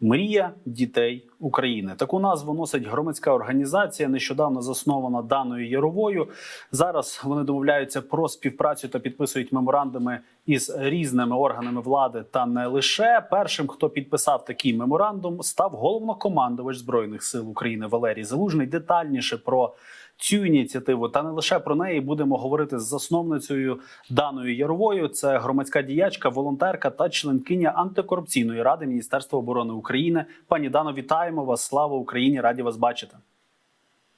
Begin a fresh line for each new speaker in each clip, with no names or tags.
Мрія дітей України. Таку назву носить громадська організація, нещодавно заснована даною Яровою. Зараз вони домовляються про співпрацю та підписують меморандуми із різними органами влади. Та не лише першим, хто підписав такий меморандум, став головнокомандувач збройних сил України Валерій Залужний. Детальніше про цю ініціативу та не лише про неї будемо говорити з засновницею даною Яровою. Це громадська діячка, волонтерка та членкиня антикорупційної ради Міністерства оборони України. Пані Дано, вітаємо вас! Слава Україні! Раді вас бачити.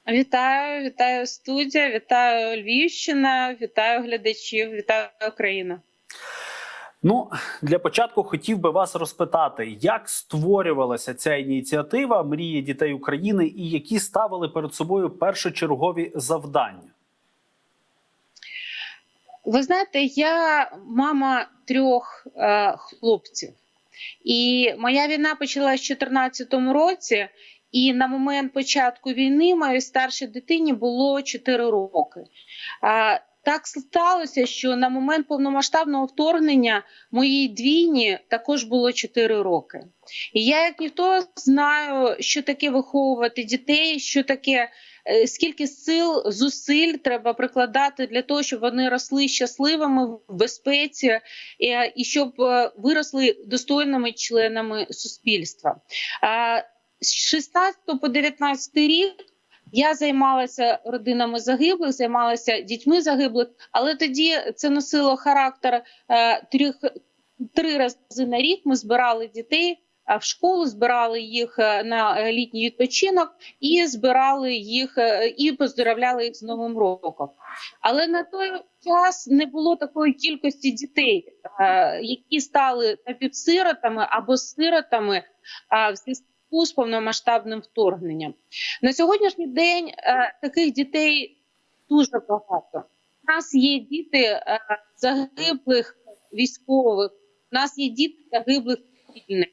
Вітаю, вітаю студія, вітаю Львівщина, вітаю глядачів, вітаю Україна.
Ну для початку хотів би вас розпитати, як створювалася ця ініціатива Мрії дітей України і які ставили перед собою першочергові завдання.
Ви знаєте, я мама трьох е, хлопців, і моя війна почалась в 2014 році. І на момент початку війни моїй старшій дитині було 4 роки. Так сталося, що на момент повномасштабного вторгнення моїй двійні також було 4 роки. І я, як ніхто, знаю, що таке виховувати дітей, що таке, е, скільки сил, зусиль треба прикладати для того, щоб вони росли щасливими в безпеці е, і щоб е, виросли достойними членами суспільства. З 16 по 19 рік я займалася родинами загиблих, займалася дітьми загиблих, але тоді це носило характер е, трьох три рази на рік. Ми збирали дітей е, в школу, збирали їх е, на літній відпочинок і збирали їх і поздоровляли їх з Новим роком. Але на той час не було такої кількості дітей, які стали напівсиротами або сиротами в зв'язку з повномасштабним вторгненням. На сьогоднішній день е, таких дітей дуже багато. У нас є діти е, загиблих військових, у нас є діти загиблих цивільних,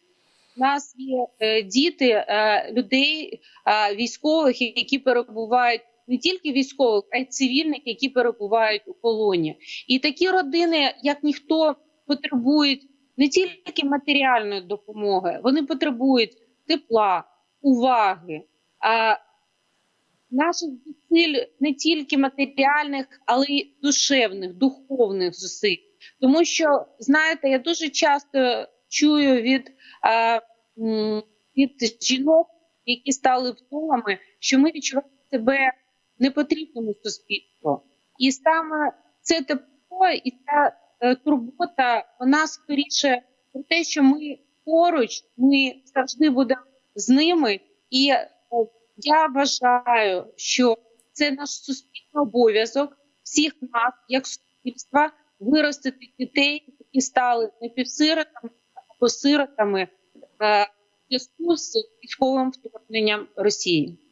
у нас є е, діти е, людей е, військових, які перебувають. Не тільки військових, а й цивільних, які перебувають у полоні, і такі родини, як ніхто, потребують не тільки матеріальної допомоги, вони потребують тепла, уваги, а наших зусиль не тільки матеріальних, але й душевних, духовних зусиль. Тому що, знаєте, я дуже часто чую від, а, від жінок, які стали втомами, що ми відчуваємо себе непотрібними суспільству. І саме це тепло і ця е, турбота, вона скоріше про те, що ми поруч, ми завжди будемо з ними. І е, я вважаю, що це наш суспільний обов'язок всіх нас, як суспільства, виростити дітей, які стали напівсиротами або сиротами е, в зв'язку з військовим вторгненням Росії.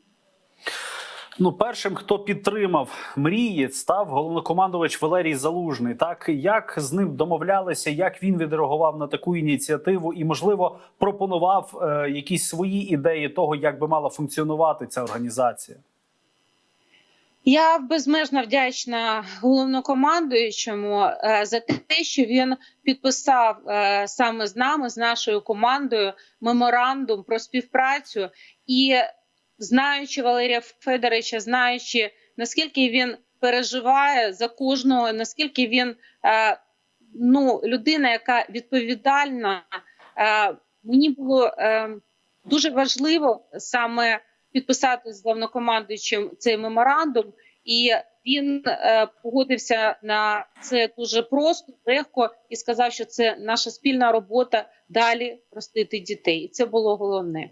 Ну, першим, хто підтримав мрії, став головнокомандувач Валерій Залужний. Так як з ним домовлялися, як він відреагував на таку ініціативу, і можливо пропонував е, якісь свої ідеї того, як би мала функціонувати ця організація.
Я безмежно вдячна головнокомандуючому е, за те, що він підписав е, саме з нами, з нашою командою, меморандум про співпрацю і знаючи Валерія Федоровича, знаючи наскільки він переживає за кожного, наскільки він е, ну людина, яка відповідальна, е, мені було е, дуже важливо саме підписати з головнокомандуючим цей меморандум, і він погодився на це дуже просто, легко і сказав, що це наша спільна робота далі ростити дітей. І це було головне.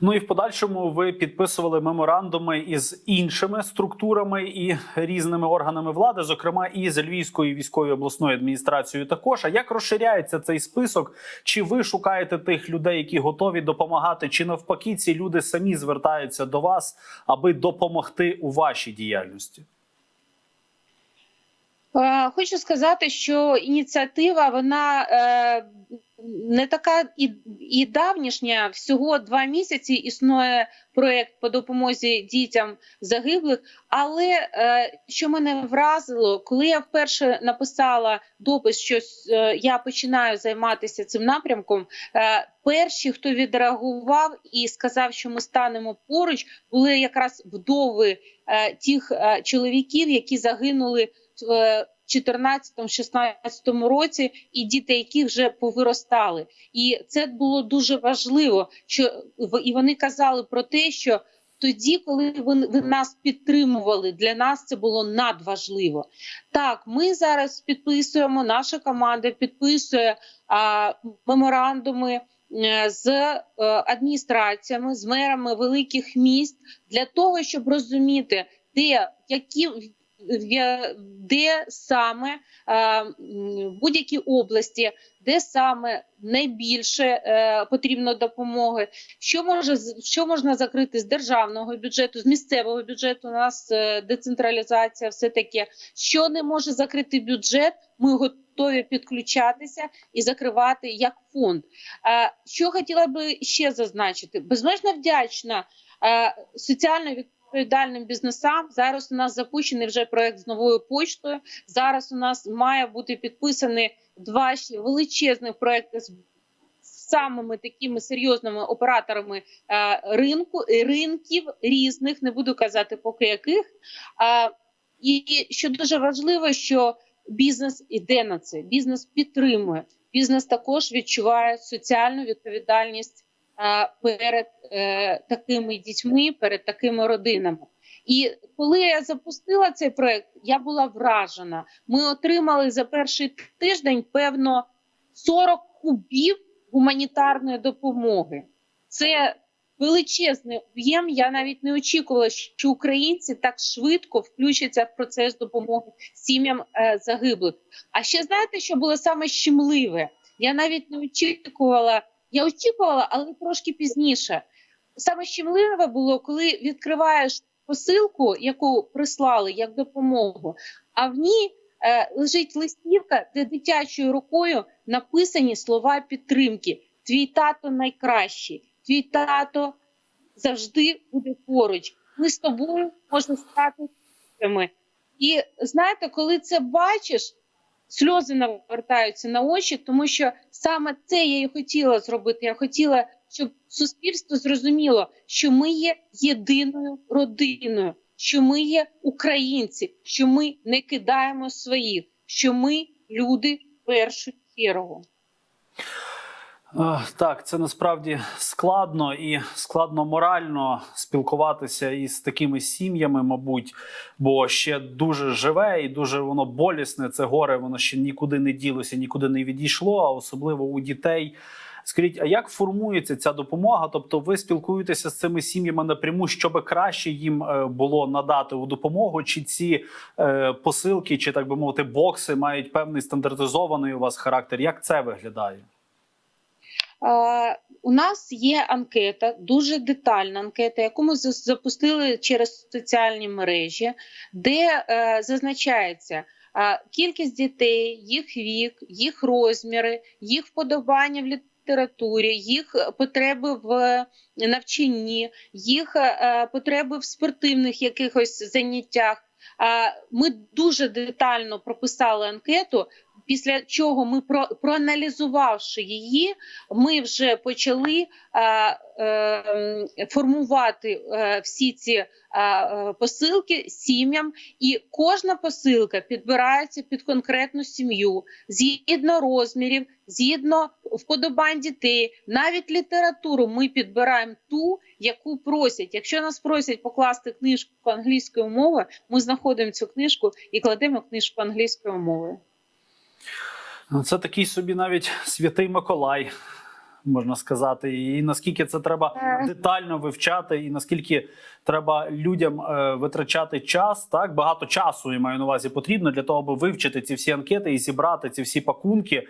Ну і в подальшому ви підписували меморандуми із іншими структурами і різними органами влади, зокрема і з Львівською військовою обласною адміністрацією. Також а як розширяється цей список? Чи ви шукаєте тих людей, які готові допомагати, чи навпаки ці люди самі звертаються до вас, аби допомогти у вашій діяльності?
Е, Хочу сказати, що ініціатива вона е, не така і, і давнішня, всього два місяці існує проект по допомозі дітям загиблих. Але е, що мене вразило, коли я вперше написала допис, що е, я починаю займатися цим напрямком, е, перші, хто відреагував і сказав, що ми станемо поруч, були якраз вдови е, тих е, чоловіків, які загинули е, 14-16 році, і діти, яких вже повиростали, і це було дуже важливо. Що і вони казали про те, що тоді, коли ви, ви нас підтримували, для нас це було надважливо. Так, ми зараз підписуємо, наша команда підписує а, меморандуми е, з е, адміністраціями, з мерами великих міст для того, щоб розуміти, де які де саме е, в будь-якій області, де саме найбільше е, потрібно допомоги, що може що можна закрити з державного бюджету, з місцевого бюджету. У нас е, децентралізація, все таке, що не може закрити бюджет. Ми готові підключатися і закривати як фонд. Е, Що хотіла би ще зазначити? Безмежно вдячна е, соціально відповідальним бізнесам. Зараз у нас запущений вже проект з новою почтою. Зараз у нас має бути підписані два величезних проекти з самими такими серйозними операторами е, ринку ринків різних, не буду казати поки яких. Е, і що дуже важливо, що бізнес іде на це, бізнес підтримує. Бізнес також відчуває соціальну відповідальність е, перед е, такими дітьми, перед такими родинами. І коли я запустила цей проект, я була вражена. Ми отримали за перший тиждень певно 40 кубів гуманітарної допомоги. Це величезний об'єм. Я навіть не очікувала, що українці так швидко включаться в процес допомоги сім'ям е, загиблих. А ще знаєте, що було саме щемливе? Я навіть не очікувала. Я очікувала, але трошки пізніше. Саме щемливе було, коли відкриваєш посилку, яку прислали як допомогу, а в ній е, лежить листівка, де дитячою рукою написані слова підтримки. Твій тато найкращий, твій тато завжди буде поруч. Ми з тобою можна стати. І знаєте, коли це бачиш, сльози навертаються на очі, тому що саме це я і хотіла зробити. Я хотіла, щоб суспільство зрозуміло, що ми є єдиною родиною, що ми є українці, що ми не кидаємо своїх, що ми люди першу чергу.
Так, це насправді складно і складно морально спілкуватися із такими сім'ями, мабуть, бо ще дуже живе і дуже воно болісне. Це горе, воно ще нікуди не ділося, нікуди не відійшло, а особливо у дітей. Скажіть, а як формується ця допомога? Тобто, ви спілкуєтеся з цими сім'ями напряму, щоб краще їм е, було надати у допомогу? Чи ці е, посилки, чи так би мовити, бокси мають певний стандартизований у вас характер? Як це виглядає?
Е, У нас є анкета, дуже детальна анкета, яку ми запустили через соціальні мережі, де е, зазначається е, кількість дітей, їх вік, їх розміри, їх вподобання в літературі, їх потреби в навчанні, їх потреби в спортивних якихось заняттях. Ми дуже детально прописали анкету. Після чого ми про проаналізувавши її, ми вже почали е, е, формувати е, всі ці е, е, посилки сім'ям, і кожна посилка підбирається під конкретну сім'ю згідно розмірів, згідно вподобань дітей, навіть літературу ми підбираємо ту, яку просять. Якщо нас просять покласти книжку англійською мовою, ми знаходимо цю книжку і кладемо книжку англійською мовою.
Ну, Це такий собі навіть святий Миколай, можна сказати. І наскільки це треба детально вивчати, і наскільки треба людям е, витрачати час, так багато часу я маю на увазі потрібно для того, аби вивчити ці всі анкети і зібрати ці всі пакунки.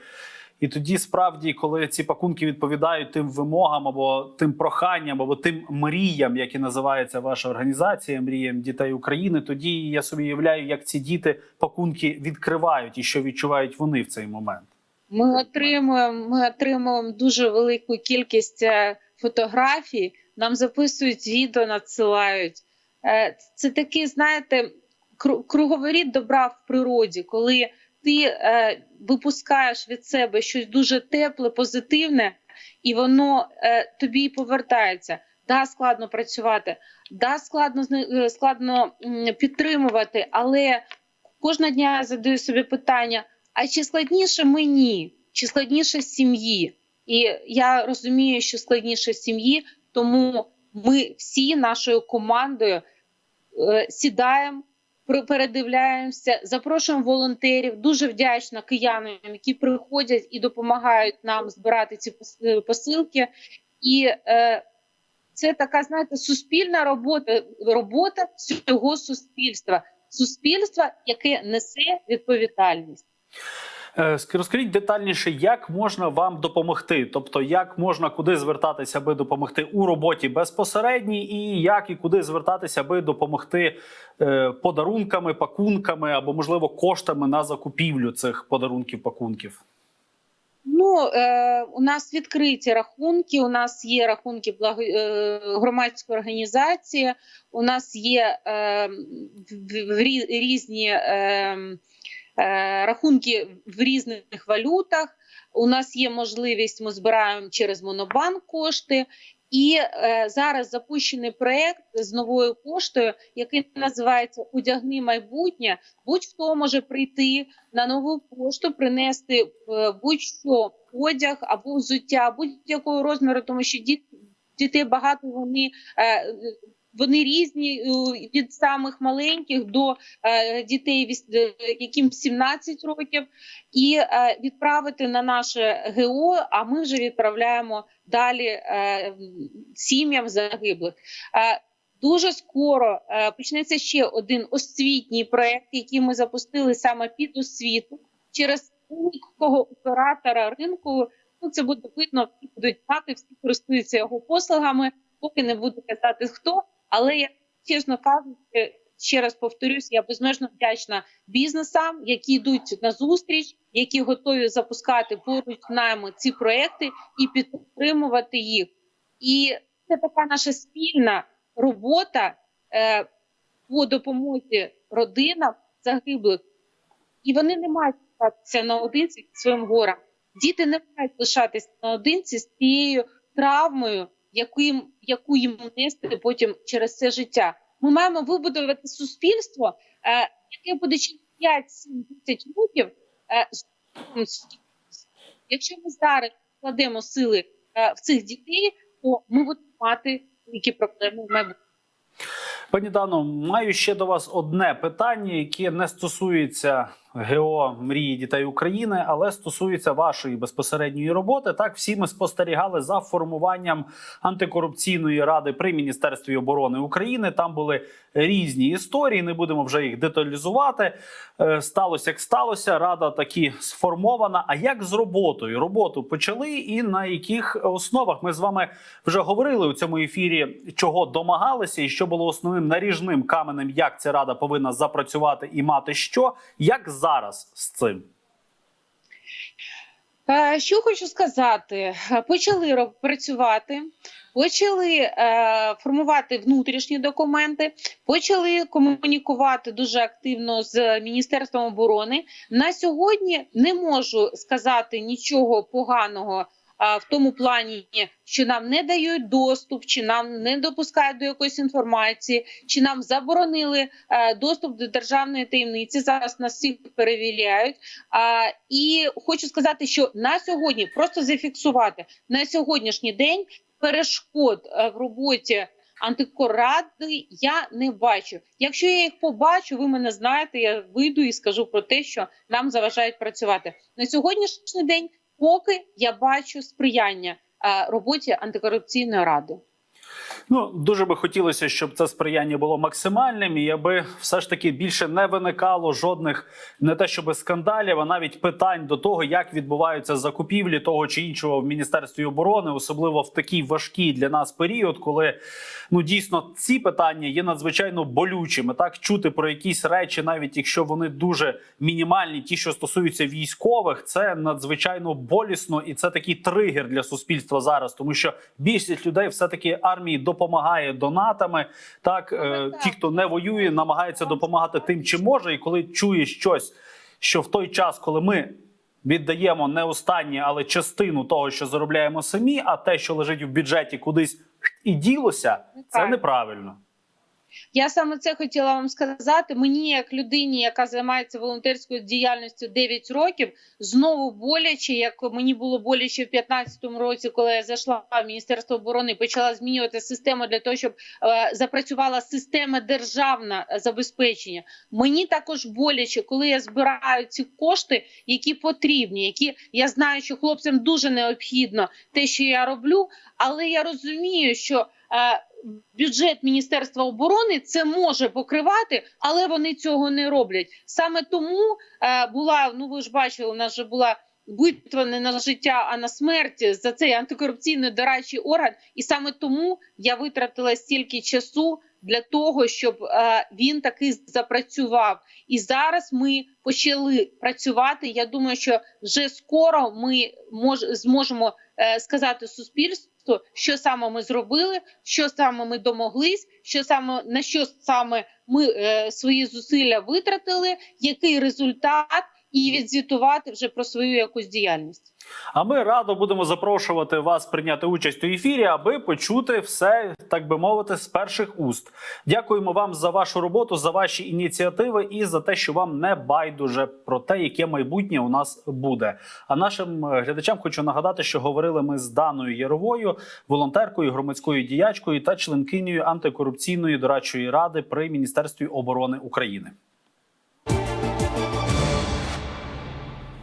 І тоді справді, коли ці пакунки відповідають тим вимогам або тим проханням, або тим мріям, які називається ваша організація, мріям дітей України, тоді я собі уявляю, як ці діти пакунки відкривають і що відчувають вони в цей момент.
Ми отримуємо, ми отримуємо дуже велику кількість е, фотографій. Нам записують відео, надсилають. Е, Це такий, знаєте, кру- круговоріт добра в природі, коли ти е, випускаєш від себе щось дуже тепле, позитивне, і воно е, тобі повертається. Да, складно працювати, да, складно е, складно підтримувати, але кожного дня я задаю собі питання: а чи складніше мені, чи складніше сім'ї? І я розумію, що складніше сім'ї, тому ми всі нашою командою е, сідаємо, передивляємося, запрошуємо волонтерів. Дуже вдячна киянам, які приходять і допомагають нам збирати ці е, посилки. І е, це така, знаєте, суспільна робота, робота всього суспільства, суспільства, яке несе відповідальність.
Е, Розкажіть детальніше, як можна вам допомогти? Тобто, як можна куди звертатися, аби допомогти у роботі безпосередній, і як і куди звертатися, аби допомогти е, подарунками, пакунками або можливо коштами на закупівлю цих подарунків, пакунків?
Ну, е, у нас відкриті рахунки. У нас є рахунки благо, е, громадської організації. У нас є е, в, в рі- різні е, рахунки в різних валютах. У нас є можливість, ми збираємо через Монобанк кошти. І е, зараз запущений проект з новою поштою, який називається Одягни майбутнє. Будь-хто може прийти на нову пошту, принести е, будь-що одяг або взуття будь-якого розміру, тому що діт, дітей багато вони. Е, вони різні е, від самих маленьких до е, дітей, е, яким 17 років, і відправити на наше ГО. А ми вже відправляємо далі сім'ям загиблих. Дуже скоро почнеться ще один освітній проект, який ми запустили саме під освіту через великого оператора ринку. Ну це буде видно, всі будуть знати, всі користуються його послугами. Поки не буду казати хто. Але я чесно кажучи, ще раз повторюсь, я безмежно вдячна бізнесам, які йдуть на зустріч, які готові запускати поруч нами ці проекти і підтримувати їх. І це така наша спільна робота е, по допомозі родинам загиблих, і вони не мають лишатися наодинці своїм горем. Діти не мають лишатися наодинці з цією травмою, яку їм, яку їм нести потім через це життя. Ми маємо вибудувати суспільство, е, яке буде через 5-7-10 років. Е, якщо ми зараз вкладемо сили е, в цих дітей, то ми будемо мати великі проблеми в майбутньому.
Пані Дано, маю ще до вас одне питання, яке не стосується ГО мрії дітей України, але стосується вашої безпосередньої роботи. Так, всі ми спостерігали за формуванням антикорупційної ради при міністерстві оборони України. Там були різні історії. Не будемо вже їх деталізувати. Е, Сталося як сталося. Рада таки сформована. А як з роботою? Роботу почали, і на яких основах ми з вами вже говорили у цьому ефірі, чого домагалися, і що було основним наріжним каменем, як ця рада повинна запрацювати і мати що, як зараз з цим.
Е, Що хочу сказати, почали працювати, почали е, формувати внутрішні документи, почали комунікувати дуже активно з Міністерством оборони. На сьогодні не можу сказати нічого поганого. В тому плані, що нам не дають доступ, чи нам не допускають до якоїсь інформації, чи нам заборонили е, доступ до державної таємниці. Зараз нас всіх перевіряють. І хочу сказати, що на сьогодні просто зафіксувати на сьогоднішній день перешкод е, в роботі антикорради я не бачу. Якщо я їх побачу, ви мене знаєте, я вийду і скажу про те, що нам заважають працювати на сьогоднішній день. Поки я бачу сприяння е, роботі антикорупційної ради.
Ну дуже би хотілося, щоб це сприяння було максимальним, і аби все ж таки більше не виникало жодних не те, щоб скандалів, а навіть питань до того, як відбуваються закупівлі того чи іншого в міністерстві оборони, особливо в такий важкий для нас період, коли ну дійсно ці питання є надзвичайно болючими. Так чути про якісь речі, навіть якщо вони дуже мінімальні, ті, що стосуються військових, це надзвичайно болісно, і це такий тригер для суспільства зараз, тому що більшість людей все таки армії допомагає донатами. Так, е, ті, хто не воює, намагаються допомагати тим, чи може, і коли чує щось, що в той час, коли ми. Віддаємо не останнє, але частину того, що заробляємо самі, а те, що лежить в бюджеті, кудись і ділося, це неправильно.
Я саме це хотіла вам сказати. Мені, як людині, яка займається волонтерською діяльністю 9 років, знову боляче, як мені було боляче в 2015 році, коли я зайшла в Міністерство оборони почала змінювати систему для того, щоб е, запрацювала система державна е, забезпечення. Мені також боляче, коли я збираю ці кошти, які потрібні, які я знаю, що хлопцям дуже необхідно те, що я роблю, але я розумію, що. Е, бюджет Міністерства оборони це може покривати, але вони цього не роблять. Саме тому е, була, ну ви ж бачили, у нас же була битва не на життя, а на смерть за цей антикорупційний дорадчий орган. І саме тому я витратила стільки часу для того, щоб е, він таки запрацював. І зараз ми почали працювати. Я думаю, що вже скоро ми мож, зможемо сказати суспільству, що саме ми зробили, що саме ми домоглись, що саме на що саме ми е, свої зусилля витратили, який результат, і відзвітувати вже про свою якусь діяльність.
А ми радо будемо запрошувати вас прийняти участь у ефірі, аби почути все, так би мовити, з перших уст. Дякуємо вам за вашу роботу, за ваші ініціативи і за те, що вам не байдуже про те, яке майбутнє у нас буде. А нашим е, глядачам хочу нагадати, що говорили ми з Даною Яровою, волонтеркою, громадською діячкою та членкинею антикорупційної дорадчої ради при міністерстві оборони України.